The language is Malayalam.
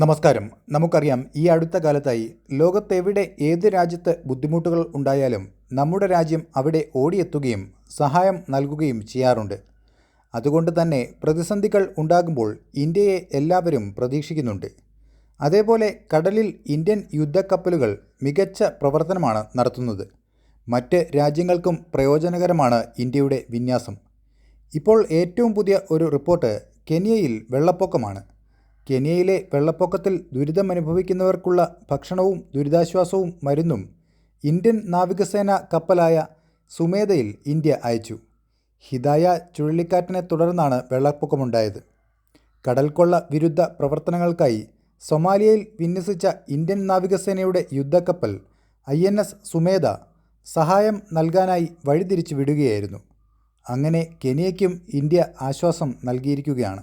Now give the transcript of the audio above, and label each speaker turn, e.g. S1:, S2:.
S1: നമസ്കാരം. നമുക്കറിയാം ഈ അടുത്ത കാലത്തായി ലോകത്തെവിടെ ഏത് രാജ്യത്ത് ബുദ്ധിമുട്ടുകൾ ഉണ്ടായാലും നമ്മുടെ രാജ്യം അവിടെ ഓടിയെത്തുകയും സഹായം നൽകുകയും ചെയ്യാറുണ്ട്. അതുകൊണ്ട് തന്നെ പ്രതിസന്ധികൾ ഉണ്ടാകുമ്പോൾ ഇന്ത്യയെ എല്ലാവരും പ്രതീക്ഷിക്കുന്നുണ്ട്. അതേപോലെ കടലിൽ ഇന്ത്യൻ യുദ്ധക്കപ്പലുകൾ മികച്ച പ്രവർത്തനമാണ് നടത്തുന്നത്. മറ്റ് രാജ്യങ്ങൾക്കും പ്രയോജനകരമാണ് ഇന്ത്യയുടെ വിന്യാസം. ഇപ്പോൾ ഏറ്റവും പുതിയ ഒരു റിപ്പോർട്ട് കെനിയയിൽ വെള്ളപ്പൊക്കമാണ്. കെനിയയിലെ വെള്ളപ്പൊക്കത്തിൽ ദുരിതമനുഭവിക്കുന്നവർക്കുള്ള ഭക്ഷണവും ദുരിതാശ്വാസവും മരുന്നും ഇന്ത്യൻ നാവികസേന കപ്പലായ സുമേധയിൽ ഇന്ത്യ അയച്ചു. ഹിദായ ചുഴലിക്കാറ്റിനെ തുടർന്നാണ് വെള്ളപ്പൊക്കമുണ്ടായത്. കടൽക്കൊള്ള വിരുദ്ധ പ്രവർത്തനങ്ങൾക്കായി സൊമാലിയയിൽ വിന്യസിച്ച ഇന്ത്യൻ നാവികസേനയുടെ യുദ്ധക്കപ്പൽ ഐ എൻ എസ് സുമേധ സഹായം നൽകാനായി വഴിതിരിച്ചു വിടുകയായിരുന്നു അങ്ങനെ കെനിയയ്ക്കും ഇന്ത്യ ആശ്വാസം നൽകിയിരിക്കുകയാണ്.